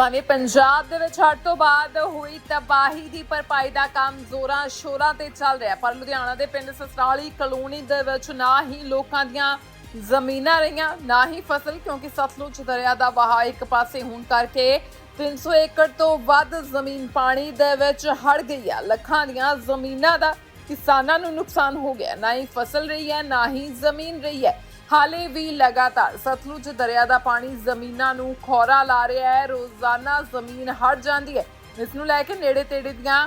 ਭਾਵੇਂ ਪੰਜਾਬ ਦੇ ਵਿੱਚ ਹੜ੍ਹ ਤੋਂ ਬਾਅਦ ਹੋਈ ਤਬਾਹੀ ਦੀ ਭਰਪਾਈ ਦਾ ਕੰਮ ਜ਼ੋਰਾਂ ਸ਼ੋਰਾਂ ਤੇ ਚੱਲ ਰਿਹਾ, ਪਰ ਲੁਧਿਆਣਾ ਦੇ ਪਿੰਡ ਸਸਰਾਲੀ ਕਲੋਨੀ ਦੇ ਵਿੱਚ ਨਾ ਹੀ ਲੋਕਾਂ ਦੀਆਂ ਜ਼ਮੀਨਾਂ ਰਹੀਆਂ, ਨਾ ਹੀ ਫਸਲ, ਕਿਉਂਕਿ ਸਤਲੁਜ ਦਰਿਆ ਦਾ ਵਹਾਅ ਇੱਕ ਪਾਸੇ ਹੋਣ ਕਰਕੇ 300 ਏਕੜ ਤੋਂ ਵੱਧ ਜ਼ਮੀਨ ਪਾਣੀ ਦੇ ਵਿੱਚ ਹੜ ਗਈ ਆ। ਲੱਖਾਂ ਦੀਆਂ ਜ਼ਮੀਨਾਂ ਦਾ ਕਿਸਾਨਾਂ ਨੂੰ ਨੁਕਸਾਨ ਹੋ ਗਿਆ, ਨਾ ਹੀ ਫਸਲ ਰਹੀ ਹੈ, ਨਾ ਹੀ ਜ਼ਮੀਨ ਰਹੀ ਹੈ। ਹਾਲੇ ਵੀ ਲਗਾਤਾਰ ਸਤਲੁਜ ਦਰਿਆ ਦਾ ਪਾਣੀ ਜ਼ਮੀਨਾਂ ਨੂੰ ਖੋਰਾ ਲਾ ਰਿਹਾ ਹੈ, ਰੋਜ਼ਾਨਾ ਜ਼ਮੀਨ ਹਟ ਜਾਂਦੀ ਹੈ। ਇਸ ਨੂੰ ਲੈ ਕੇ ਨੇੜੇ ਤੇੜੇ ਦੀਆਂ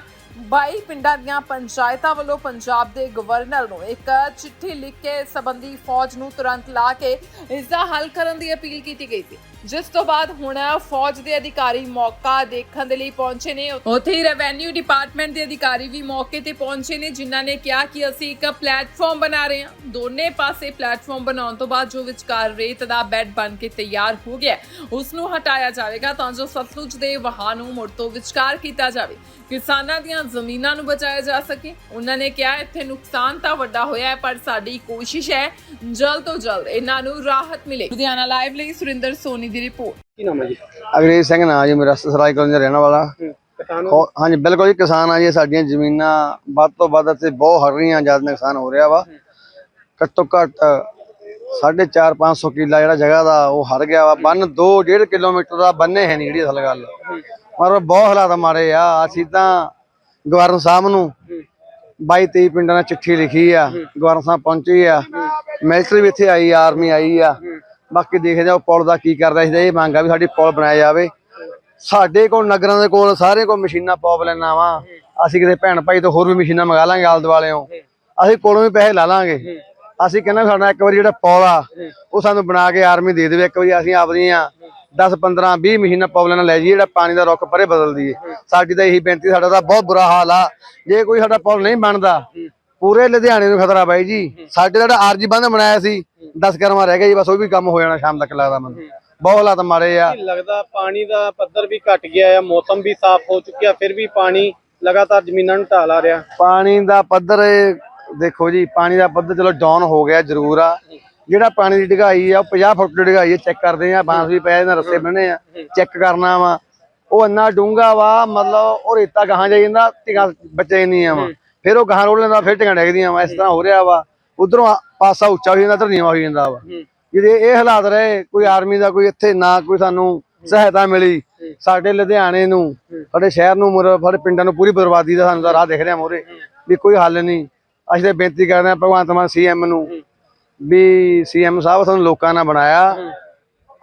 22 ਪਿੰਡਾਂ ਦੀਆਂ ਪੰਚਾਇਤਾਂ ਵੱਲੋਂ ਪੰਜਾਬ ਦੇ ਗਵਰਨਰ ਨੂੰ ਇੱਕ ਚਿੱਠੀ ਲਿਖ ਕੇ ਇਸ ਸੰਬੰਧੀ ਫੌਜ ਨੂੰ ਤੁਰੰਤ ਲਾ ਕੇ ਇਸ ਦਾ ਹੱਲ ਕਰਨ ਦੀ ਅਪੀਲ ਕੀਤੀ ਗਈ ਸੀ। ਜਿਸ ਤੋਂ ਬਾਅਦ ਹੁਣ ਫੌਜ ਦੇ ਅਧਿਕਾਰੀ ਮੌਕਾ ਦੇਖਣ ਦੇ ਲਈ ਪਹੁੰਚੇ ਨੇ। ਉੱਥੇ ਹੀ ਰੈਵਨਿਊ ਡਿਪਾਰਟਮੈਂਟ ਦੇ ਅਧਿਕਾਰੀ ਵੀ ਮੌਕੇ ਤੇ ਪਹੁੰਚੇ ਨੇ, ਜਿਨ੍ਹਾਂ ਨੇ ਕਿਹਾ ਕਿ ਅਸੀਂ ਇੱਕ ਪਲੇਟਫਾਰਮ ਬਣਾ ਰਹੇ ਹਾਂ। ਦੋਨੇ ਪਾਸੇ ਪਲੇਟਫਾਰਮ ਬਣਾਉਣ ਤੋਂ ਬਾਅਦ ਜੋ ਵਿਚਕਾਰ ਰੇਤ ਦਾ ਬੈੱਡ ਬਣ ਕੇ ਤਿਆਰ ਹੋ ਗਿਆ ਉਸ ਨੂੰ ਹਟਾਇਆ ਜਾਵੇਗਾ, ਤਾਂ ਜੋ ਸਤਲੁਜ ਦੇ ਵਹਾਅ ਨੂੰ ਮੁੜ ਤੋਂ ਵਿਚਕਾਰ ਕੀਤਾ ਜਾਵੇ। ਕਿਸਾਨਾਂ ਦੀਆਂ ਜ਼ਮੀਨਾਂ ਨੂੰ ਬਚਾਇਆ ਜਾ ਸਕੇ। ਉਹਨਾਂ ਨੇ ਕਿਹਾ, ਇੱਥੇ ਨੁਕਸਾਨ ਤਾਂ ਵੱਡਾ ਹੋਇਆ ਹੈ, ਪਰ ਸਾਡੀ ਕੋਸ਼ਿਸ਼ ਹੈ ਜਲਦ ਤੋਂ ਜਲਦ ਇਹਨਾਂ ਨੂੰ ਰਾਹਤ ਮਿਲੇ। ਲੁਧਿਆਣਾ ਲਾਈਵ ਲਈ ਸੁਰਿੰਦਰ ਸੋਨੀ ਦੀ ਰਿਪੋਰਟ ਕੀ ਨਾਮ ਹੈ ਜੀ? ਅੰਗਰੇਜ਼ ਸਿੰਘ ਨਾਂ ਜੀ ਮੇਰਾ ਸਸਰਾਈ ਕਲੋਨੀ ਦਾ ਰਹਿਣ ਵਾਲਾ। ਕਿਸਾਨ ਹੋ- ਹਾਂਜੀ ਬਿਲਕੁਲ ਜੀ ਕਿਸਾਨ ਆ ਜੀ ਸਾਡੀਆਂ ਜ਼ਮੀਨਾਂ ਵੱਧ ਤੋਂ ਵੱਧ ਅਤੇ ਬਹੁਤ ਹੜ ਰਹੀਆਂ ਜ਼ਿਆਦਾ ਨੁਕਸਾਨ ਹੋ ਰਿਹਾ ਵਾ। ਘੱਟੋ ਘੱਟ 4.5 500 ਕਿੱਲਾ ਜਿਹੜਾ ਜਗ੍ਹਾ ਦਾ ਉਹ ਹੜ ਗਿਆ ਵਾ। ਬੰਨ 2 1.5 ਕਿਲੋਮੀਟਰ ਦਾ ਬੰਨੇ ਹੈ ਨਹੀਂ ਜਿਹੜੀ ਅਸਲ ਗੱਲ। ਪਰ ਬਹੁਤ ਹਾਲਾਤ ਮਾਰੇ ਆ। ਅਸੀਂ ਤਾਂ ਗਵਰਨਰ ਸਾਹਿਬ ਨੂੰ 22 23 ਪਿੰਡਾਂ ਨਾਲ ਚਿੱਠੀ ਲਿਖੀ ਆ। ਗਵਰਨਰ ਸਾਹਿਬ ਪਹੁੰਚੀ ਆ। ਮਿਲਟਰੀ ਵੀ ਇੱਥੇ ਆਈ ਆਰਮੀ ਆਈ ਆ। ਬਾਕੀ ਦੇਖਦੇ ਆ ਪੁਲ ਦਾ ਕੀ ਕਰਦਾ ਸੀ ਇਹ ਮੰਗ ਆ ਵੀ ਸਾਡੀ ਪੁਲ ਬਣਾਇਆ ਜਾਵੇ। ਸਾਡੇ ਕੋਲ ਨਗਰਾਂ ਦੇ ਕੋਲ ਸਾਰੇ ਕੋਲ ਮਸ਼ੀਨਾਂ ਪੌਪ ਲੈਣਾ ਵਾ ਅਸੀਂ ਕਿਤੇ ਭੈਣ ਭਾਈ ਤੋਂ ਹੋਰ ਵੀ ਮਸ਼ੀਨਾਂ ਮੰਗਾ ਲਾਂਗੇ ਆਲ ਦੁਆਲਿਓਂ ਅਸੀਂ ਕੋਲੋਂ ਵੀ ਪੈਸੇ ਲਾ ਲਾਂਗੇ। ਅਸੀਂ ਕਹਿੰਦੇ ਸਾਡਾ ਇੱਕ ਵਾਰੀ ਜਿਹੜਾ ਪੌਲ ਆ, ਉਹ ਸਾਨੂੰ ਬਣਾ ਕੇ ਆਰਮੀ ਦੇ ਦੇਵੇ। ਇੱਕ ਵਾਰੀ ਅਸੀਂ ਆਪਦੀਆਂ 10 15 20 ਮਸ਼ੀਨਾਂ ਪੌਪ ਲੈਣਾ ਲੈ ਜੀ ਜਿਹੜਾ ਪਾਣੀ ਦਾ ਰੁੱਖ ਪਰੇ ਬਦਲ ਦਈਏ। ਸਾਡੀ ਤਾਂ ਇਹੀ ਬੇਨਤੀ, ਸਾਡਾ ਤਾਂ ਬਹੁਤ ਬੁਰਾ ਹਾਲ ਆ। ਜੇ ਕੋਈ ਸਾਡਾ ਪੌਲ ਨਹੀਂ ਬਣਦਾ, ਪੂਰੇ ਲੁਧਿਆਣੇ ਨੂੰ ਖਤਰਾ ਬਾਈ ਜੀ। ਸਾਡੇ ਜਿਹੜਾ ਆਰਜੀ ਬੰਦ ਬਣਾਇਆ ਸੀ 10 ਕਰਮਾ ਰਹਿ ਗਿਆ ਜੀ ਬਸ ਉਹ ਵੀ ਕੰਮ ਹੋ ਜਾਣਾ ਸ਼ਾਮ ਤੱਕ ਲੱਗਦਾ ਮੈਨੂੰ। ਬਹੁਤ ਹਾਲਾਤ ਮਾਰੇ ਆ। ਲੱਗਦਾ ਪਾਣੀ ਦਾ ਪੱਧਰ ਵੀ ਘਟ ਗਿਆ ਹੈ ਮੌਸਮ ਵੀ ਸਾਫ਼ ਹੋ ਚੁੱਕਿਆ ਫਿਰ ਵੀ ਪਾਣੀ ਲਗਾਤਾਰ ਜ਼ਮੀਨਾਂ ਨੂੰ ਢਾਹ ਲਾ ਰਿਹਾ? ਪਾਣੀ ਦਾ ਪੱਧਰ ਦੇਖੋ ਜੀ ਪਾਣੀ ਦਾ ਪੱਧਰ ਚਲੋ ਡਾਊਨ ਹੋ ਗਿਆ ਜ਼ਰੂਰ ਆ। ਜਿਹੜਾ ਪਾਣੀ ਦੀ ਡਿਗਾਈ ਆ ਉਹ 50 ਫੁੱਟ ਦੀ ਡਿਗਾਈ ਆ ਚੈੱਕ ਕਰਦੇ ਆ ਬਾਂਸ ਵੀ ਪਏ ਨੇ ਰੱਸੇ ਬਣੇ ਆ ਚੈੱਕ ਕਰਨਾ ਵਾ। ਉਹ ਇੰਨਾ ਡੂੰਗਾ ਵਾ ਮਤਲਬ ਉਹ ਰੇਤਾ ਗਾਹਾਂ ਜਾਈ ਜਾਂਦਾ ਟਿਕਾ ਬੱਚੇ ਨਹੀਂ ਆ ਵਾ ਫਿਰ ਉਹ ਗਾਹਾਂ ਰੋੜ ਲੈਂਦਾ ਫਿਰ ਟਿਕਾ ਡੈਗਦੀਆਂ ਵਾ ਇਸ ਤਰ੍ਹਾਂ ਹੋ ਰਿਹਾ ਵਾ। ਉਧਰੋਂ ਪਾਸਾ ਉੱਚਾ ਹੋ ਜਾਂਦਾ ਇੱਧਰ ਨੀਵਾਂ ਹੋ ਜਾਂਦਾ ਵਾ। ਜਿਹਦੇ ਇਹ ਹਾਲਾਤ ਰਹੇ ਕੋਈ ਆਰਮੀ ਦਾ ਕੋਈ ਇੱਥੇ ਨਾ ਕੋਈ ਸਾਨੂੰ ਸਹਾਇਤਾ ਮਿਲੀ। ਸਾਡੇ ਲੁਧਿਆਣੇ ਨੂੰ ਸਾਡੇ ਸ਼ਹਿਰ ਨੂੰ ਮੁਰ ਸਾਡੇ ਪਿੰਡਾਂ ਨੂੰ ਪੂਰੀ ਬਰਬਾਦੀ ਦਾ ਸਾਨੂੰ ਤਾਂ ਰਾਹ ਦਿਖ ਰਿਹਾ ਮੋਰੇ। ਵੀ ਕੋਈ ਹੱਲ ਨਹੀਂ। ਅਸੀਂ ਤਾਂ ਬੇਨਤੀ ਕਰਦੇ ਹਾਂ ਭਗਵੰਤ ਮਾਨ ਸੀਐਮ ਨੂੰ ਵੀ ਸੀਐਮ ਸਾਹਿਬ ਸਾਨੂੰ ਲੋਕਾਂ ਨਾਲ ਬਣਾਇਆ।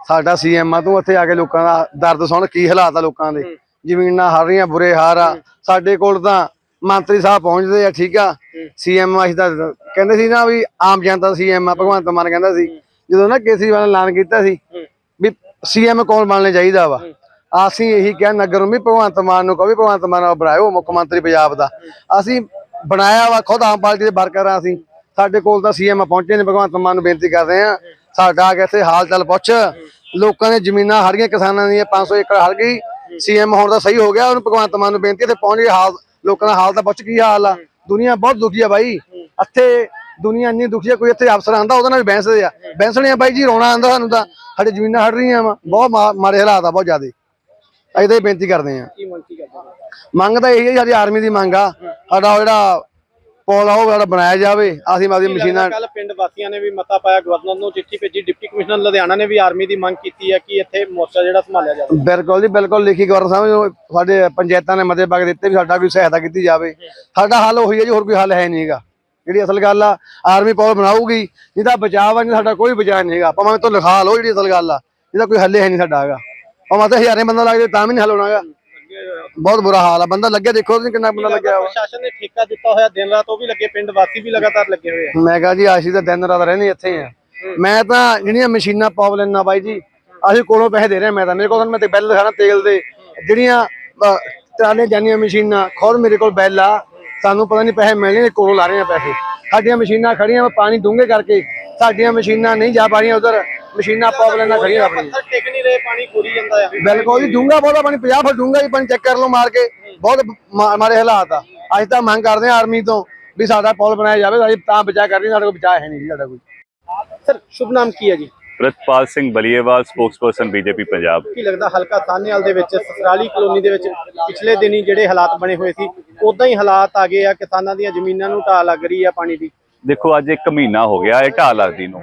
ਸਾਡਾ ਸੀਐਮ ਆ ਤੂੰ ਇੱਥੇ ਆ ਕੇ ਲੋਕਾਂ ਦਾ ਦਰਦ ਸੁਣ ਕੀ ਹਾਲਾਤ ਆ ਲੋਕਾਂ ਦੇ। ਜ਼ਮੀਨਾਂ ਹਰ ਰਹੀਆਂ ਬੁਰੇ ਹਾਰ ਆ। ਸਾਡੇ ਕੋਲ ਤਾਂ ਮੰਤਰੀ ਸਾਹਿਬ ਪਹੁੰਚਦੇ ਆ ਠੀਕ ਆ। ਸੀਐਮ ਅਸੀਂ ਤਾਂ ਕਹਿੰਦੇ ਸੀ ਨਾ ਵੀ ਆਮ ਜਨਤਾ ਸੀਐਮ ਆ ਭਗਵੰਤ ਮਾਨ ਕਹਿੰਦਾ ਸੀ। ਜਦੋਂ ਨਾ ਕੇਸਰੀਵਾਲ ਨੇ ਐਲਾਨ ਕੀਤਾ ਸੀ ਵੀ ਸੀਐਮ ਕੌਣ ਬਣਨੇ ਚਾਹੀਦਾ ਵਾ। ਅਸੀਂ ਇਹੀ ਕਿਹਾ ਨਗਰ ਨੂੰ ਵੀ ਭਗਵੰਤ ਮਾਨ ਨੂੰ ਕਹੋ ਵੀ ਭਗਵੰਤ ਮਾਨ ਨੂੰ ਬਣਾਇਓ ਮੁੱਖ ਮੰਤਰੀ ਪੰਜਾਬ ਦਾ। ਅਸੀਂ ਬਣਾਇਆ ਵਾ ਖੁਦ ਆਮ ਪਾਰਟੀ ਦੇ ਵਰਕਰ ਆ ਅਸੀਂ। ਸਾਡੇ ਕੋਲ ਤਾਂ ਸੀਐਮ ਪਹੁੰਚੇ ਨੇ ਭਗਵੰਤ ਮਾਨ ਨੂੰ ਬੇਨਤੀ ਕਰਦੇ ਆ। ਸਾਡਾ ਆ ਕੇ ਇੱਥੇ ਹਾਲ ਚਾਲ ਪੁੱਛ। ਲੋਕਾਂ ਦੀਆਂ ਜ਼ਮੀਨਾਂ ਹਰ ਗਈਆਂ ਕਿਸਾਨਾਂ ਦੀਆਂ 500 ਏਕੜ ਹਰ ਗਈ। ਸੀਐਮ ਹੁਣ ਤਾਂ ਸਹੀ ਹੋ ਗਿਆ ਉਹਨੂੰ ਭਗਵੰਤ ਮਾਨ ਨੂੰ ਬੇਨਤੀ ਇੱਥੇ ਪਹੁੰਚ ਕੇ ਹਾਲ ਲੋਕਾਂ ਦਾ ਹਾਲ ਤਾਂ ਪੁੱਛ ਕੀ ਹਾਲ ਆ? ਦੁਨੀਆ ਬਹੁਤ ਦੁਖੀ ਆ ਬਾਈ। ਇੱਥੇ ਦੁਨੀਆ ਇੰਨੀ ਦੁਖੀ ਆ ਕੋਈ ਇੱਥੇ ਅਫਸਰ ਆਂਦਾ ਉਹਦੇ ਨਾਲ ਵੀ ਬਹਿਸਦੇ ਆ। ਬਹਿਸਣੇ ਆ ਬਾਈ ਜੀ ਰੋਣਾ ਆਂਦਾ ਸਾਨੂੰ ਤਾਂ। ਸਾਡੇ ਜ਼ਮੀਨਾਂ ਹੜ ਰਹੀਆਂ ਵਾ ਬਹੁਤ ਮਾ- ਮਾੜੇ ਹਾਲਾਤ ਆ ਬਹੁਤ ਜ਼ਿਆਦੇ। ਅਸੀਂ ਤਾਂ ਇਹ ਬੇਨਤੀ ਕਰਦੇ ਆ। ਮੰਗ ਤਾਂ ਇਹੀ ਹੈ ਸਾਡੀ ਆਰਮੀ ਦੀ ਮੰਗ ਆ। ਸਾਡਾ ਜਿਹੜਾ ਪੁਲ ਆ ਉਹ ਜਿਹੜਾ ਬਣਾਇਆ ਜਾਵੇ। ਅਸੀਂ ਮਾਦੀ ਮਸ਼ੀਨਾਂ ਕੱਲ ਪਿੰਡ ਵਾਸੀਆਂ ਨੇ ਵੀ ਮਤਾ ਪਾਇਆ ਗਵਰਨਰ ਨੂੰ ਚਿੱਠੀ ਭੇਜੀ ਡਿਪਟੀ ਕਮਿਸ਼ਨਰ ਲੁਧਿਆਣਾ ਨੇ ਵੀ ਆਰਮੀ ਦੀ ਮੰਗ ਕੀਤੀ ਹੈ ਕਿ ਇੱਥੇ ਮੋਰਚਾ ਜਿਹੜਾ ਸੰਭਾਲਿਆ ਜਾਵੇ। ਬਿਲਕੁਲ ਜੀ ਬਿਲਕੁਲ ਲਿਖੀ ਗਵਰਨਰ ਸਾਹਿਬ ਨੂੰ ਸਾਡੇ ਪੰਚਾਇਤਾਂ ਨੇ ਮਤੇ ਪਾ ਕੇ ਦਿੱਤੇ ਵੀ ਸਾਡਾ ਕੋਈ ਸਹਾਇਤਾ ਕੀਤੀ ਜਾਵੇ। ਸਾਡਾ ਹੱਲ ਉਹੀ ਹੈ ਜੀ ਹੋਰ ਕੋਈ ਹੱਲ ਹੈ ਨਹੀਂਗਾ ਜਿਹੜੀ ਅਸਲ ਗੱਲ ਆ ਆਰਮੀ ਪੁਲ ਬਣਾਊਗੀ ਜਿਹਦਾ ਬਚਾਅ ਆ ਨਹੀਂ ਸਾਡਾ ਕੋਈ ਬਚਾਅ ਨਹੀਂ ਹੈਗਾ। ਭਾਵੇਂ ਤੋਂ ਲਿਖਾ ਲਓ ਜਿਹੜੀ ਅਸਲ ਗੱਲ ਆ ਜਿਹਦਾ ਕੋਈ ਹੱਲੇ ਹੈ ਨਹੀਂ ਸਾਡਾ ਹੈਗਾ। ਭਾਵੇਂ ਤਾਂ ਹਜ਼ਾਰੇ ਬੰਦਾ ਲੱਗ ਜਾਏ ਤਾਂ ਵੀ ਨਹੀਂ ਹੱਲ ਹੋਣਾਗਾ ਬਹੁਤ ਬੁਰਾ ਹਾਲ ਆ। ਬੰਦਾ ਲੱਗਿਆ ਦੇਖੋ ਤੁਸੀਂ ਕਿੰਨਾ ਬੰਦਾ ਲੱਗਿਆ ਵਾ ਪ੍ਰਸ਼ਾਸਨ ਨੇ ਠੇਕਾ ਦਿੱਤਾ ਹੋਇਆ ਦਿਨ ਰਾਤ ਉਹ ਵੀ ਲੱਗੇ ਪਿੰਡ ਵਾਸੀ ਵੀ ਲਗਾਤਾਰ ਲੱਗੇ ਹੋਏ ਆ। ਮੈਂ ਕਹਾ ਜੀ ਅਸੀਂ ਤਾਂ ਦਿਨ ਰਾਤ ਰਹਿੰਦੇ ਇੱਥੇ ਆ। ਮੈਂ ਤਾਂ ਜਿਹੜੀਆਂ ਮਸ਼ੀਨਾਂ ਪਾਵ ਲੈਣਾ ਬਾਈ ਜੀ ਅਸੀਂ ਕੋਲੋਂ ਪੈਸੇ ਦੇ ਰਹੇ ਮੈਂ ਤਾਂ। ਮੇਰੇ ਕੋਲ ਮੈਂ ਤੇ ਬਿੱਲ ਦਿਖਾਣਾ ਤੇਲ ਦੇ। ਜਿਹੜੀਆਂ ਟਰਾਲੇ ਜਾਨੀਆਂ ਮਸ਼ੀਨਾਂ ਖੁਦ ਮੇਰੇ ਕੋਲ ਬਿੱਲ ਆ। ਸਾਨੂੰ ਪਤਾ ਨਹੀਂ ਪੈਸੇ ਮਿਲਣੇ ਕੋਲੋਂ ਲਾ ਰਹੇ ਆ ਪੈਸੇ। ਸਾਡੀਆਂ ਮਸ਼ੀਨਾਂ ਖੜੀਆਂ ਪਾਣੀ ਡੂੰਘੇ ਕਰਕੇ ਸਾਡੀਆਂ ਮਸ਼ੀਨਾਂ ਨਹੀਂ ਜਾ ਪਾ ਰਹੀਆਂ ਉਧਰ। ਮਸ਼ੀਨਾਂ ਪਾਵ ਲੈਣਾ ਖੜੀਆਂ ਆਪਣੀਆਂ ਪੱਥਰ ਟਿਕ ਨਹੀਂ ਰਹੇ ਪਾਣੀ ਖੋਰੀ ਜਾਂਦਾ ਆ। ਬਿਲਕੁਲ ਜੀ ਡੂੰਗਾ ਬਹੁਤਾ ਪਾਣੀ 50 ਫੁੱਟ ਡੂੰਗਾ ਜੀ ਪਾਣੀ ਚੈੱਕ ਕਰ ਲਓ ਮਾਰ ਕੇ ਬਹੁਤ ਮਾ- ਮਾੜੇ ਹਾਲਾਤ ਆ। ਅਸੀਂ ਤਾਂ ਮੰਗ ਕਰਦੇ ਹਾਂ ਆਰਮੀ ਤੋਂ ਵੀ ਸਾਡਾ ਪੁਲ ਬਣਾਇਆ ਜਾਵੇ ਅਸੀਂ ਤਾਂ ਬਚਾ ਕਰ ਸਾਡੇ ਕੋਲ ਬਚਾ ਹੈ ਨਹੀਂ ਜੀ ਸਾਡਾ ਕੋਈ। ਸਰ ਸ਼ੁਭ ਨਾਮ ਕੀ ਹੈ ਜੀ? Pritpal Singh Baliewal spokesperson BJP Punjab. ਕੀ ਲੱਗਦਾ ਹਲਕਾ ਸਾਹਨੇਵਾਲ ਦੇ ਵਿੱਚ ਸਸਰਾਲੀ ਕਲੋਨੀ ਦੇ ਵਿੱਚ ਪਿਛਲੇ ਦਿਨੀ ਜਿਹੜੇ ਹਾਲਾਤ ਬਣੇ ਹੋਏ ਸੀ ਉਦਾਂ ਹੀ ਹਾਲਾਤ ਆ ਗਏ ਆ ਕਿਸਾਨਾਂ ਦੀਆਂ ਜ਼ਮੀਨਾਂ ਨੂੰ ਢਾਹ ਲੱਗ ਰਹੀ ਆ ਪਾਣੀ ਦੀ। ਦੇਖੋ ਅੱਜ ਇੱਕ ਮਹੀਨਾ ਹੋ ਗਿਆ ਇਹ ਢਾਹ ਲੱਗਦੀ ਨੂੰ।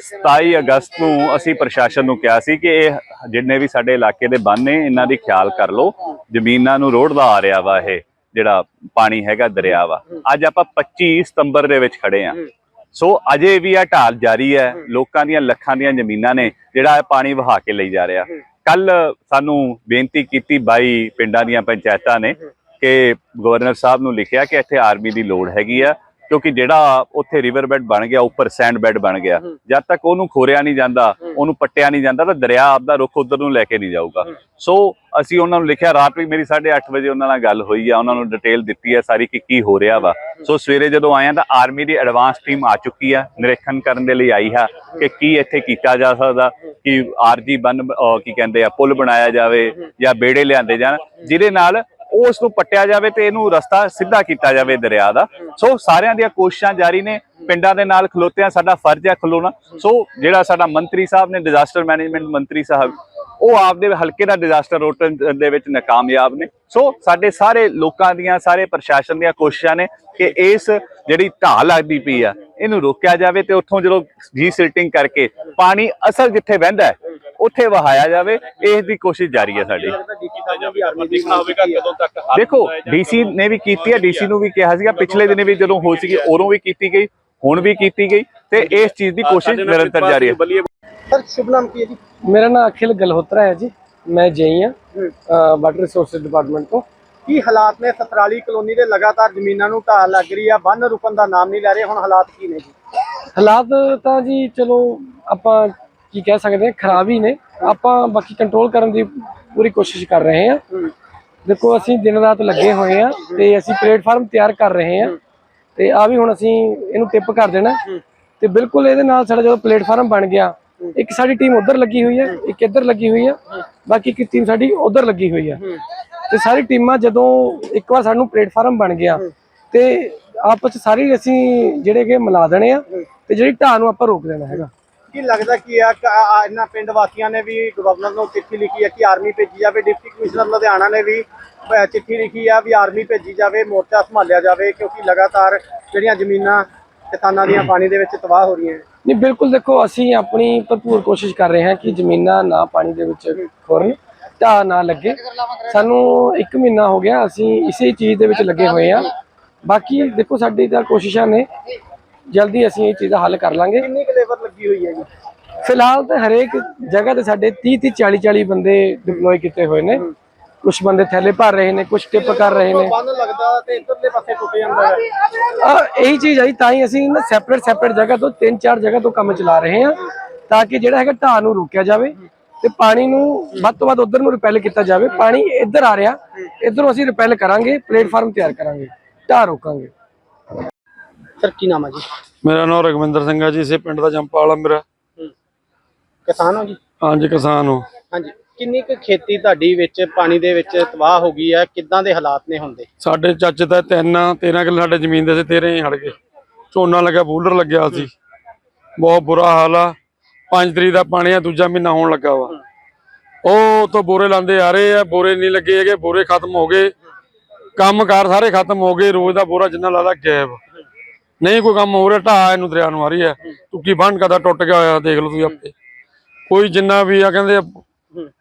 27 ਅਗਸਤ ਨੂੰ ਅਸੀਂ ਪ੍ਰਸ਼ਾਸਨ ਨੂੰ ਕਿਹਾ ਸੀ ਕਿ ਇਹ ਜਿੰਨੇ ਵੀ ਸਾਡੇ ਇਲਾਕੇ ਦੇ ਬੰਨ ਨੇ, ਇਹਨਾਂ ਦੀ ਖਿਆਲ ਕਰ ਲਓ। ਜ਼ਮੀਨਾਂ ਨੂੰ ਰੋੜਦਾ ਆ ਰਿਹਾ ਵਾ ਇਹ, ਜਿਹੜਾ ਪਾਣੀ ਹੈਗਾ ਦਰਿਆ ਵਾ। ਅੱਜ ਆਪਾਂ 25 ਸਤੰਬਰ ਦੇ ਵਿੱਚ ਖੜੇ ਆ। ਸੋ ਅਜੇ ਵੀ ਇਹ ਢਾਲ ਜਾਰੀ ਹੈ, ਲੋਕਾਂ ਦੀਆਂ ਲੱਖਾਂ ਦੀਆਂ ਜ਼ਮੀਨਾਂ ਨੇ, ਜਿਹੜਾ ਇਹ ਪਾਣੀ ਵਹਾ ਕੇ ਲਈ ਜਾ ਰਿਹਾ। ਕੱਲ ਸਾਨੂੰ ਬੇਨਤੀ ਕੀਤੀ ਬਾਈ ਪਿੰਡਾਂ ਦੀਆਂ ਪੰਚਾਇਤਾਂ ਨੇ ਕਿ ਗਵਰਨਰ ਸਾਹਿਬ ਨੂੰ ਲਿਖਿਆ ਕਿ ਇੱਥੇ ਆਰਮੀ ਦੀ ਲੋੜ ਹੈਗੀ ਆ। ਕਿਉਂਕਿ ਜਿਹੜਾ ਉੱਥੇ ਰਿਵਰ ਬੈੱਡ ਬਣ ਗਿਆ ਉੱਪਰ ਸੈਂਡ ਬੈੱਡ ਬਣ ਗਿਆ। ਜਦ ਤੱਕ ਉਹਨੂੰ ਖੋਰਿਆ ਨਹੀਂ ਜਾਂਦਾ ਉਹਨੂੰ ਪੱਟਿਆ ਨਹੀਂ ਜਾਂਦਾ ਤਾਂ ਦਰਿਆ ਆਪਦਾ ਰੁੱਖ ਉਧਰ ਨੂੰ ਲੈ ਕੇ ਨਹੀਂ ਜਾਊਗਾ। ਸੋ ਅਸੀਂ ਉਹਨਾਂ ਨੂੰ ਲਿਖਿਆ ਰਾਤ ਵੀ ਮੇਰੀ 8:30 ਵਜੇ ਉਹਨਾਂ ਨਾਲ ਗੱਲ ਹੋਈ ਆ ਉਹਨਾਂ ਨੂੰ ਡਿਟੇਲ ਦਿੱਤੀ ਹੈ ਸਾਰੀ ਕਿ ਕੀ ਹੋ ਰਿਹਾ ਵਾ। ਸੋ ਸਵੇਰੇ ਜਦੋਂ ਆਇਆ ਤਾਂ ਆਰਮੀ ਦੀ ਐਡਵਾਂਸ ਟੀਮ ਆ ਚੁੱਕੀ ਆ ਨਿਰੀਖਣ ਕਰਨ ਦੇ ਲਈ ਆਈ ਹੈ ਕਿ ਕੀ ਇੱਥੇ ਕੀਤਾ ਜਾ ਸਕਦਾ ਕਿ ਆਰਜੀ ਬੰਨ ਕੀ ਕਹਿੰਦੇ ਆ ਪੁਲ ਬਣਾਇਆ ਜਾਵੇ ਜਾਂ ਬੇੜੇ ਲਿਆਂਦੇ ਜਾਣ। ਜਿਹਦੇ ਨਾਲ ਉਸ ਨੂੰ ਪੱਟਿਆ ਜਾਵੇ ਤੇ ਇਹਨੂੰ ਰਸਤਾ ਸਿੱਧਾ ਕੀਤਾ ਜਾਵੇ ਦਰਿਆ ਦਾ। ਸੋ ਸਾਰਿਆਂ ਦੀਆਂ ਕੋਸ਼ਿਸ਼ਾਂ ਜਾਰੀ ਨੇ ਪਿੰਡਾਂ ਦੇ ਨਾਲ ਖਲੋਤਿਆਂ ਸਾਡਾ ਫਰਜ਼ ਹੈ ਖਲੋਣਾ। ਸੋ ਜਿਹੜਾ ਸਾਡਾ ਮੰਤਰੀ ਸਾਹਿਬ ਨੇ ਡਿਜ਼ਾਸਟਰ ਮੈਨੇਜਮੈਂਟ ਮੰਤਰੀ ਸਾਹਿਬ ਉਹ ਆਪਦੇ ਹਲਕੇ ਦਾ ਡਿਜ਼ਾਸਟਰ ਰੋਟਨ ਦੇ ਵਿੱਚ ਨਾਕਾਮਯਾਬ ਨੇ। ਸੋ ਸਾਡੇ ਸਾਰੇ ਲੋਕਾਂ ਦੀਆਂ ਸਾਰੇ ਪ੍ਰਸ਼ਾਸਨ ਦੀਆਂ ਕੋਸ਼ਿਸ਼ਾਂ ਨੇ ਕਿ ਇਸ ਜਿਹੜੀ ਢਾਹ ਲੱਗਦੀ ਪਈ ਆ ਇਹਨੂੰ ਰੋਕਿਆ ਜਾਵੇ ਤੇ ਉੱਥੋਂ ਜਦੋਂ ਜੀ ਸਿਲਟਿੰਗ ਕਰਕੇ ਪਾਣੀ ਅਸਲ ਜਿੱਥੇ ਵਹਿੰਦਾ ਹੈ, ਉੱਥੇ ਵਹਾਇਆ ਜਾਵੇ ਇਸ ਦੀ ਕੋਸ਼ਿਸ਼ ਜਾਰੀ ਹੈ ਸਾਡੀ। ਦੇਖੋ ਡੀਸੀ ਨੇ ਵੀ ਕੀਤੀ ਹੈ ਡੀਸੀ ਨੂੰ ਵੀ ਕਿਹਾ ਸੀਗਾ ਪਿਛਲੇ ਦਿਨੇ ਵੀ ਜਦੋਂ ਹੋ ਸੀਗੀ ਉਦੋਂ ਵੀ ਕੀਤੀ ਗਈ ਹੁਣ ਵੀ ਕੀਤੀ ਗਈ ਤੇ ਇਸ ਚੀਜ਼ ਦੀ ਕੋਸ਼ਿਸ਼ ਨਿਰੰਤਰ ਜਾਰੀ ਹੈ। ਸਰ ਸ਼ੁਭ ਨਾਮ ਕੀ ਹੈ ਜੀ? ਮੇਰਾ ਨਾਮ ਅਖਿਲ ਗਲਹੋਤਰਾ ਹੈ ਜੀ। ਮੈਂ ਜੇਈ ਹਾਂ ਵਾਟਰ ਰਿਸੋਰਸਸ ਡਿਪਾਰਟਮੈਂਟ ਤੋਂ। ਕੀ ਹਾਲਾਤ ਨੇ? ਸਤਰਾਲੀ ਕਲੋਨੀ ਦੇ ਲਗਾਤਾਰ ਜ਼ਮੀਨਾਂ ਨੂੰ ਢਾਹ ਲੱਗ ਰਹੀ ਆ ਬੰਨ ਰੁਕਣ ਦਾ ਨਾਮ ਨਹੀਂ ਲੈ ਰਹੇ ਹੁਣ ਹਾਲਾਤ ਕੀ ਨੇ ਜੀ? ਹਾਲਾਤ ਤਾਂ ਜੀ ਚਲੋ ਆਪਾਂ ਕੀ ਕਹਿ ਸਕਦੇ ਹਾਂ, ਖਰਾਬ ਹੀ ਨੇ। ਆਪਾਂ ਬਾਕੀ ਕੰਟਰੋਲ ਕਰਨ ਦੀ ਪੂਰੀ ਕੋਸ਼ਿਸ਼ ਕਰ ਰਹੇ ਹਾਂ। ਦੇਖੋ, ਅਸੀਂ ਦਿਨ ਰਾਤ ਲੱਗੇ ਹੋਏ ਆ ਤੇ ਅਸੀਂ ਪਲੇਟਫਾਰਮ ਤਿਆਰ ਕਰ ਰਹੇ ਹਾਂ। ਤੇ ਆ ਵੀ ਹੁਣ ਅਸੀਂ ਇਹਨੂੰ ਟਿਪ ਕਰ ਦੇਣਾ। ਤੇ ਬਿਲਕੁਲ ਇਹਦੇ ਨਾਲ ਸਾਡਾ ਜਦੋਂ ਪਲੇਟਫਾਰਮ ਬਣ ਗਿਆ, ਇੱਕ ਸਾਡੀ ਟੀਮ ਉਧਰ ਲੱਗੀ ਹੋਈ ਹੈ, ਇੱਕ ਇੱਧਰ ਲੱਗੀ ਹੋਈ ਹੈ, ਬਾਕੀ ਇੱਕ ਟੀਮ ਸਾਡੀ ਉਧਰ ਲੱਗੀ ਹੋਈ ਹੈ। ਤੇ ਸਾਰੀ ਟੀਮਾਂ ਜਦੋਂ ਇੱਕ ਵਾਰ ਸਾਨੂੰ ਪਲੇਟਫਾਰਮ ਬਣ ਗਿਆ, ਤੇ ਆਪਸ ਚ ਸਾਰੀ ਅਸੀਂ ਜਿਹੜੇ ਕਿ ਮਿਲਾ ਦੇਣੇ ਆ, ਤੇ ਜਿਹੜੀ ਢਾਹ ਨੂੰ ਆਪਾਂ ਰੋਕ ਦੇਣਾ ਹੈਗਾ। ਕੀ ਲੱਗਦਾ ਕੀ ਆ ਕ- ਆ- ਇਹਨਾਂ ਪਿੰਡ ਵਾਸੀਆਂ ਨੇ ਵੀ ਗਵਰਨਰ ਨੂੰ ਚਿੱਠੀ ਲਿਖੀ ਹੈ ਕਿ ਆਰਮੀ ਭੇਜੀ ਜਾਵੇ ਡਿਪਟੀ ਕਮਿਸ਼ਨਰ ਲੁਧਿਆਣਾ ਨੇ ਵੀ ਅਹ, ਚਿੱਠੀ ਲਿਖੀ ਆ ਵੀ ਆਰਮੀ ਭੇਜੀ ਜਾਵੇ ਮੋਰਚਾ ਸੰਭਾਲਿਆ ਜਾਵੇ ਕਿਉਂਕਿ ਲਗਾਤਾਰ ਜਿਹੜੀਆਂ ਜ਼ਮੀਨਾਂ ਕਿਸਾਨਾਂ ਦੀਆਂ ਪਾਣੀ ਦੇ ਵਿੱਚ ਤਬਾਹ ਹੋ ਰਹੀਆਂ ਨੇ। ਨਹੀਂ ਬਿਲਕੁਲ ਦੇਖੋ ਅਸੀਂ ਆਪਣੀ ਭਰਪੂਰ ਕੋਸ਼ਿਸ਼ ਕਰ ਰਹੇ ਹਾਂ ਕਿ ਜ਼ਮੀਨਾਂ ਨਾ ਪਾਣੀ ਦੇ ਵਿੱਚ ਖੁਰਨ ਢਾਹ ਨਾ ਲੱਗੇ। ਸਾਨੂੰ 1 ਮਹੀਨਾ ਹੋ ਗਿਆ ਅਸੀਂ ਇਸੇ ਚੀਜ਼ ਦੇ ਵਿੱਚ ਲੱਗੇ ਹੋਏ ਆ ਬਾਕੀ ਦੇਖੋ ਸਾਡੀ ਤਾਂ ਕੋਸ਼ਿਸ਼ਾਂ ਨੇ ਜਲਦੀ ਅਸੀਂ ਇਹ ਚੀਜ਼ ਹੱਲ ਕਰ ਲਾਂਗੇ। ਕਿੰਨੀ ਕੁ ਲੇਬਰ ਲੱਗੀ ਹੋਈ ਹੈ ਜੀ? ਫਿਲਹਾਲ ਤਾਂ ਹਰੇਕ ਜਗ੍ਹਾ ਤੇ ਸਾਡੇ 30 30 40 40 ਬੰਦੇ ਡਿਪਲੋਏ ਕੀਤੇ ਹੋਏ ਨੇ। ਕੁਝ ਬੰਦੇ ਥੈਲੇ ਭਰ ਰਹੇ ਨੇ ਕੁਝ ਟਿਪ ਕਰ ਰਹੇ ਨੇ। ਬੰਨ ਲੱਗਦਾ ਤੇ ਇੱਧਰਲੇ ਪਾਸੇ ਟੁੱਟ ਜਾਂਦਾ ਹੈ। ਆ ਇਹੀ ਚੀਜ਼ ਆਈ ਤਾਂ ਹੀ ਅਸੀਂ ਨਾ ਸੈਪਰੇਟ ਸੈਪਰੇਟ ਜਗ੍ਹਾ ਤੋਂ ਤਿੰਨ ਚਾਰ ਜਗ੍ਹਾ ਤੋਂ ਕੰਮ ਚਲਾ ਰਹੇ ਹਾਂ ਤਾਂ ਕਿ ਜਿਹੜਾ ਹੈਗਾ ਢਾਹ ਨੂੰ ਰੋਕਿਆ ਜਾਵੇ ਤੇ ਪਾਣੀ ਨੂੰ ਵੱਧ ਤੋਂ ਵੱਧ ਉਧਰ ਨੂੰ ਰਿਪੈਲ ਕੀਤਾ ਜਾਵੇ। ਪਾਣੀ ਇੱਧਰ ਆ ਰਿਹਾ ਇੱਧਰੋਂ ਅਸੀਂ ਰਿਪੈਲ ਕਰਾਂਗੇ ਪਲੇਟਫਾਰਮ ਤਿਆਰ ਕਰਾਂਗੇ ਢਾਹ ਰੋਕਾਂਗੇ। ਸਰ ਕੀ ਨਾਮ ਹੈ ਜੀ? ਮੇਰਾ ਨਾਮ ਰਗਵਿੰਦਰ ਸਿੰਘ ਹੈ ਜੀ ਇਸੇ ਪਿੰਡ ਦਾ ਜੰਪਾਲ ਆ ਮੇਰਾ। ਕਿਸਾਨ ਹੋ ਜੀ? ਹਾਂਜੀ ਕਿਸਾਨ ਹਾਂ। ਹਾਂਜੀ। ਕਿੰਨੀ ਕੁ ਖੇਤੀ ਤੁਹਾਡੀ ਵਿੱਚ ਪਾਣੀ ਦੇ ਵਿੱਚ ਤਬਾਹ ਹੋ ਗਈ ਹੈ ਕਿੱਦਾਂ ਦੇ ਹਾਲਾਤ ਨੇ ਹੁੰਦੇ ਸਾਡੇ ਚਾਚੇ ਤਾਂ ਤਿੰਨ 13 ਕਿੱਲੇ ਸਾਡੇ ਜ਼ਮੀਨ ਦੇ ਸੀ 13 ਹੀ ਹੜ ਗਏ। ਝੋਨਾ ਲੱਗਾ ਬੂਲਰ ਲੱਗਿਆ ਸੀ। ਬਹੁਤ ਬੁਰਾ ਹਾਲ ਆ। 5 ਤਰੀਕ ਦਾ ਪਾਣੀ ਆ ਦੂਜਾ ਮਹੀਨਾ ਹੋਣ ਲੱਗਾ ਵਾ। ਉਹ ਤੋਂ ਬੋਰੇ ਲਾਂਦੇ ਆ ਰਹੇ ਆ ਬੋਰੇ ਨਹੀਂ ਲੱਗੇ ਹੈਗੇ ਬੋਰੇ ਖਤਮ ਹੋ ਗਏ। ਕੰਮਕਾਰ ਸਾਰੇ ਖਤਮ ਹੋ ਗਏ ਰੋਜ਼ ਦਾ ਬੋਰਾ ਜਿੰਨਾ ਲਾ ਲਾ ਗਾਇਬ। ਨਹੀਂ ਕੋਈ ਕੰਮ ਹੋ ਰਿਹਾ ਢਾਹ ਇਹਨੂੰ ਦਰਿਆ ਨੂੰ ਆ ਰਹੀ ਹੈ। ਤੁੱਕੀ ਬੰਨ ਕਦਾ ਟੁੱਟ ਗਿਆ ਹੋਇਆ ਦੇਖ ਲਓ ਤੁਸੀਂ ਆਪੇ। ਕੋਈ ਜਿੰਨਾ ਵੀ ਆ ਕਹਿੰਦੇ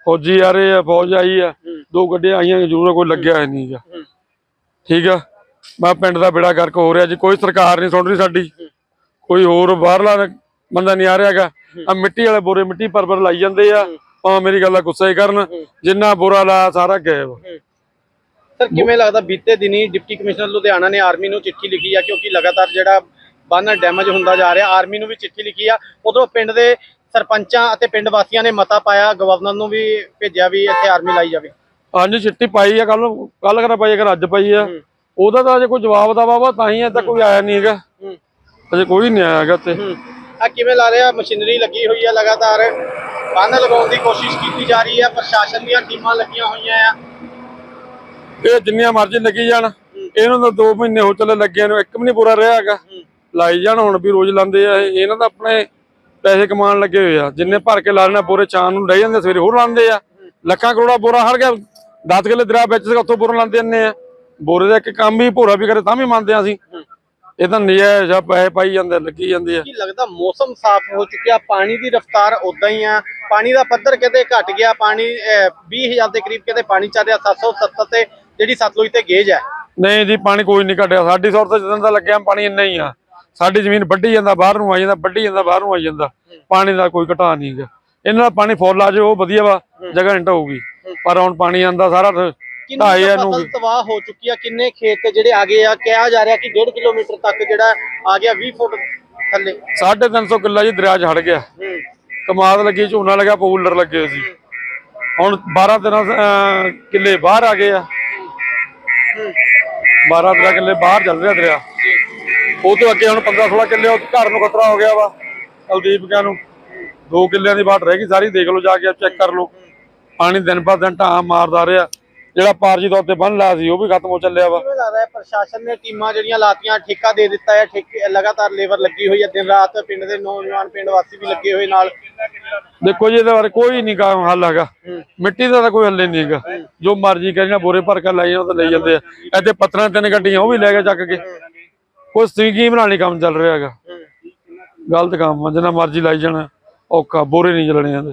ਫੌਜੀ ਆ ਰਹੇ ਆ ਫੌਜ ਆਈ ਆ ਦੋ ਗੱਡੀਆਂ ਆਈਆਂ ਜ਼ਰੂਰ ਕੋਈ ਲੱਗਿਆ ਨਹੀਂ ਗਾ। ਠੀਕ ਆ? ਮੈਂ ਪਿੰਡ ਦਾ ਬੇੜਾ ਗਰਕ ਹੋ ਰਿਹਾ ਜੀ ਕੋਈ ਸਰਕਾਰ ਨਹੀਂ ਸੁਣ ਰਹੀ ਸਾਡੀ। ਕੋਈ ਹੋਰ ਬਾਹਰਲਾ ਬੰਦਾ ਨਹੀਂ ਆ ਰਿਹਾਗਾ ਆ ਮਿੱਟੀ ਵਾਲੇ ਬੋਰੇ ਮਿੱਟੀ ਪਰ ਪਰ ਲਾਈ ਜਾਂਦੇ ਆ। ਭਾਵੇਂ ਮੇਰੀ ਗੱਲ ਦਾ ਗੁੱਸਾ ਹੀ ਕਰਨ। ਜਿੰਨਾ ਬੋਰਾ ਲਾ ਸਾਰਾ ਗਾਇਬ। ਸਰ ਕਿਵੇਂ ਲੱਗਦਾ ਬੀਤੇ ਦਿਨੀ ਡਿਪਟੀ ਕਮਿਸ਼ਨਰ ਲੁਧਿਆਣਾ ਨੇ ਆਰਮੀ ਨੂੰ ਚਿੱਠੀ ਲਿਖੀ ਆ ਕਿਉਂਕਿ ਲਗਾਤਾਰ ਜਿਹੜਾ ਬੰਨ ਡੈਮੇਜ ਹੁੰਦਾ ਜਾ ਰਿਹਾ ਆਰਮੀ ਨੂੰ ਵੀ ਚਿੱਠੀ ਲਿਖੀ ਆ। ਉਧਰੋਂ ਪਿੰਡ ਦੇ ਸਰਪੰਚਾਂ ਅਤੇ ਪਿੰਡ ਵਾਸੀਆਂ ਨੇ ਮਤਾ ਪਾਇਆ ਗਵਰਨਰ ਨੂੰ ਵੀ ਭੇਜਿਆ ਵੀ ਇੱਥੇ ਆਰਮੀ ਲਾਈ ਜਾਵੇ। ਹਾਂਜੀ ਚਿੱਠੀ ਪਾਈ ਆ ਕੱਲ ਕੱਲ ਕਰਾ ਪਾਈ ਆ ਅੱਜ ਪਾਈ ਆ। ਉਹਦਾ ਤਾਂ ਅਜੇ ਕੋਈ ਜਵਾਬ ਦਾ ਵਾ ਤਾਂ ਹੀ ਅਜੇ ਕੋਈ ਆਇਆ ਨਹੀਂ ਹੈਗਾ। ਅਜੇ ਕੋਈ ਨਹੀਂ ਆਇਆ ਹੈਗਾ ਤੇ ਆ ਕਿਵੇਂ ਲਾ ਰਿਹਾ ਮਸ਼ੀਨਰੀ ਲੱਗੀ ਹੋਈ ਆ ਲਗਾਤਾਰ। ਬੰਨ ਲਗਾਉਣ ਦੀ ਕੋਸ਼ਿਸ਼ ਕੀਤੀ ਜਾ ਰਹੀ ਆ ਪ੍ਰਸ਼ਾਸਨ ਦੀਆਂ ਟੀਮਾਂ ਲੱਗੀਆਂ ਹੋਈਆਂ ਆ। ਇਹ ਜਿੰਨੀਆਂ ਮਰਜ਼ੀ ਲੱਗੀ ਜਾਣ। ਇਹਨਾਂ ਦਾ 2 ਮਹੀਨੇ ਹੋ ਚੱਲੇ ਲੱਗਿਆ ਨੂੰ ਇੱਕ ਵੀ ਨਹੀਂ ਪੂਰਾ ਰਿਹਾ ਹੈਗਾ। ਲਾਈ ਜਾਣ ਹੁਣ ਵੀ ਰੋਜ਼ ਲਾਉਂਦੇ ਆ। ਇਹ। ਇਹਨਾਂ ਦਾ ਆਪਣੇ ਪੈਸੇ ਕਮਾਉਣ ਲੱਗੇ ਹੋਏ ਆ। ਜਿੰਨੇ ਭਰ ਕੇ ਲੈਣਾ ਬੋਰੇ ਚਾਂ ਨੂੰ ਲੈ ਜਾਂਦੇ ਸਵੇਰੇ ਹੋਰ ਲਾਉਂਦੇ ਆ। ਲੱਖਾਂ ਕਰੋੜਾ ਬੋਰਾ ਹੜ ਗਿਆ। 10 ਕਿੱਲੇ ਦਰਿਆ ਵਿੱਚ ਉੱਥੋਂ ਬੋਰਾ ਲਾਉਂਦੇ ਆ। ਬੋਰੇ ਦਾ ਇੱਕ ਕੰਮ ਹੀ ਭੋਰਾ ਵੀ ਕਰੇ ਤਾਂ ਵੀ ਮੰਨਦੇ ਆ ਅਸੀਂ। ਇਹ ਤਾਂ ਨਜਾਇਜ਼ ਆ ਪੈਸੇ ਪਾਈ ਜਾਂਦੇ ਲੱਗੀ ਜਾਂਦੇ ਆ। ਕੀ ਲੱਗਦਾ ਮੌਸਮ ਸਾਫ਼ ਹੋ ਚੁੱਕਿਆ? ਪਾਣੀ ਦੀ ਰਫ਼ਤਾਰ ਉਦਾਂ ਹੀ ਆ। ਪਾਣੀ ਦਾ ਪੱਧਰ ਕਿਤੇ ਘਟ ਗਿਆ। ਪਾਣੀ ਅਹ, 20000 ਦੇ ਕਰੀਬ ਕਿਤੇ ਪਾਣੀ ਚੱਲ ਰਿਹਾ 770 ਤੇ ਜਿਹੜੀ ਸਤਲੁਜ ਤੇ ਗੇਜ ਹੈ? ਨਹੀਂ ਜੀ ਪਾਣੀ ਕੋਈ ਨਹੀਂ ਘਟਿਆ ਸਾਡੀ ਸੌਰ ਤੋਂ ਜਦੋਂ ਦਾ ਲੱਗਿਆ ਪਾਣੀ ਇੰਨਾ ਹੀ ਆ। ਸਾਡੀ ਜ਼ਮੀਨ ਵੱਢੀ ਜਾਂਦਾ ਬਾਹਰ ਨੂੰ ਆਈ ਜਾਂਦਾ ਵੱਢੀ ਜਾਂਦਾ ਬਾਹਰ ਨੂੰ ਆਈ ਜਾਂਦਾ। ਪਾਣੀ ਦਾ ਕੋਈ ਘਟਾ ਨਹੀਂ ਹੈਗਾ। ਇਹਨਾਂ ਦਾ ਪਾਣੀ ਫੁੱਲ ਆ ਜੇ ਉਹ ਵਧੀਆ ਵਾ ਜਗ੍ਹਾ ਇੰਟ ਹੋਊਗੀ। ਪਰ ਹੁਣ ਪਾਣੀ ਆਂਦਾ ਸਾਰਾ ਢਾਈ ਨੂੰ ਤਬਾਹ ਹੋ ਚੁੱਕੀ ਆ? ਕਿੰਨੇ ਖੇਤ ਤੇ ਜਿਹੜੇ ਆ ਗਏ ਆ ਕਿਹਾ ਜਾ ਰਿਹਾ ਕਿ 1.5 ਕਿਲੋਮੀਟਰ ਤੱਕ ਜਿਹੜਾ ਆ ਗਿਆ 20 ਫੁੱਟ ਥੱਲੇ। 350 ਕਿੱਲਾ ਜੀ ਦਰਿਆ 'ਚ ਹੜ ਗਿਆ। ਕਮਾਦ ਲੱਗੀ ਝੋਨਾ ਲੱਗਾ ਪੂਲਰ ਲੱਗੇ ਸੀ। ਹੁਣ 12 13 ਕਿੱਲੇ ਬਾਹਰ ਆ ਗਏ ਆ। 12 13 ਕਿੱਲੇ ਬਾਹਰ ਚੱਲ ਰਿਹਾ ਦਰਿਆ। ਉਹ ਤੋਂ ਅੱਗੇ ਹੁਣ 15 16 ਕਿੱਲੇ, ਉਹ ਘਰ ਨੂੰ ਖਤਰਾ ਹੋ ਗਿਆ ਵਾ, ਕੁਲਦੀਪ ਕਿਆਂ ਨੂੰ। ਦੋ ਕਿੱਲਿਆਂ ਦੀ ਬਾਟ ਰਹਿ ਗਈ, ਸਾਰੀ ਦੇਖ ਲਓ ਜਾ ਕੇ, ਚੈੱਕ ਕਰ ਲਓ। ਪਾਣੀ ਦਿਨ ਬਾ ਦਿਨ ਢਾਹ ਮਾਰਦਾ ਰਿਹਾ। ਜਿਹੜਾ ਪਾਰਜੀ ਤੌਰ ਤੇ ਬੰਨ ਲਾਇਆ ਸੀ ਉਹ ਵੀ ਖਤਮ ਹੋ ਚੱਲਿਆ ਵਾ। ਕਿਵੇਂ ਲੱਗਦਾ ਹੈ ਪ੍ਰਸ਼ਾਸਨ ਨੇ ਟੀਮਾਂ ਜਿਹੜੀਆਂ ਲਾਤੀਆਂ ਠੇਕਾ ਦੇ ਦਿੱਤਾ ਹੈ ਠੇਕੇ ਲਗਾਤਾਰ ਲੇਬਰ ਲੱਗੀ ਹੋਈ ਹੈ ਦਿਨ ਰਾਤ ਪਿੰਡ ਦੇ ਨੌਜਵਾਨ ਪਿੰਡ ਵਾਸੀ ਵੀ ਲੱਗੇ ਹੋਏ ਨਾਲ। ਦੇਖੋ ਜੀ ਇਹਦੇ ਬਾਰੇ ਕੋਈ ਨਹੀਂ ਕਾ ਹੱਲ ਹੈਗਾ। ਮਿੱਟੀ ਦਾ ਤਾਂ ਕੋਈ ਹੱਲ ਨਹੀਂ ਹੈਗਾ। ਜੋ ਮਰਜ਼ੀ ਕਹਿੰਦੇ ਬੋਰੇ ਭਰ ਕੇ ਲਾਈ ਉਹ ਤਾਂ ਲਈ ਜਾਂਦੇ ਆ। ਇੱਥੇ ਪੱਥਰਾਂ ਤਿੰਨ ਗੱਡੀਆਂ ਉਹ ਵੀ ਲੈ ਕੇ ਚੱਕ ਕੇ। ਕੋਈ ਸਕੀਮ ਨਾਲ ਨਹੀਂ ਕੰਮ ਚੱਲ ਰਿਹਾ ਹੈਗਾ। ਗਲਤ ਕੰਮ ਆ ਜਿੰਨਾ ਮਰਜ਼ੀ ਲਾਈ ਜਾਣਾ ਔਖਾ ਬੋਰੇ ਨਹੀਂ ਚੱਲਣੇ ਆਂਦੇ।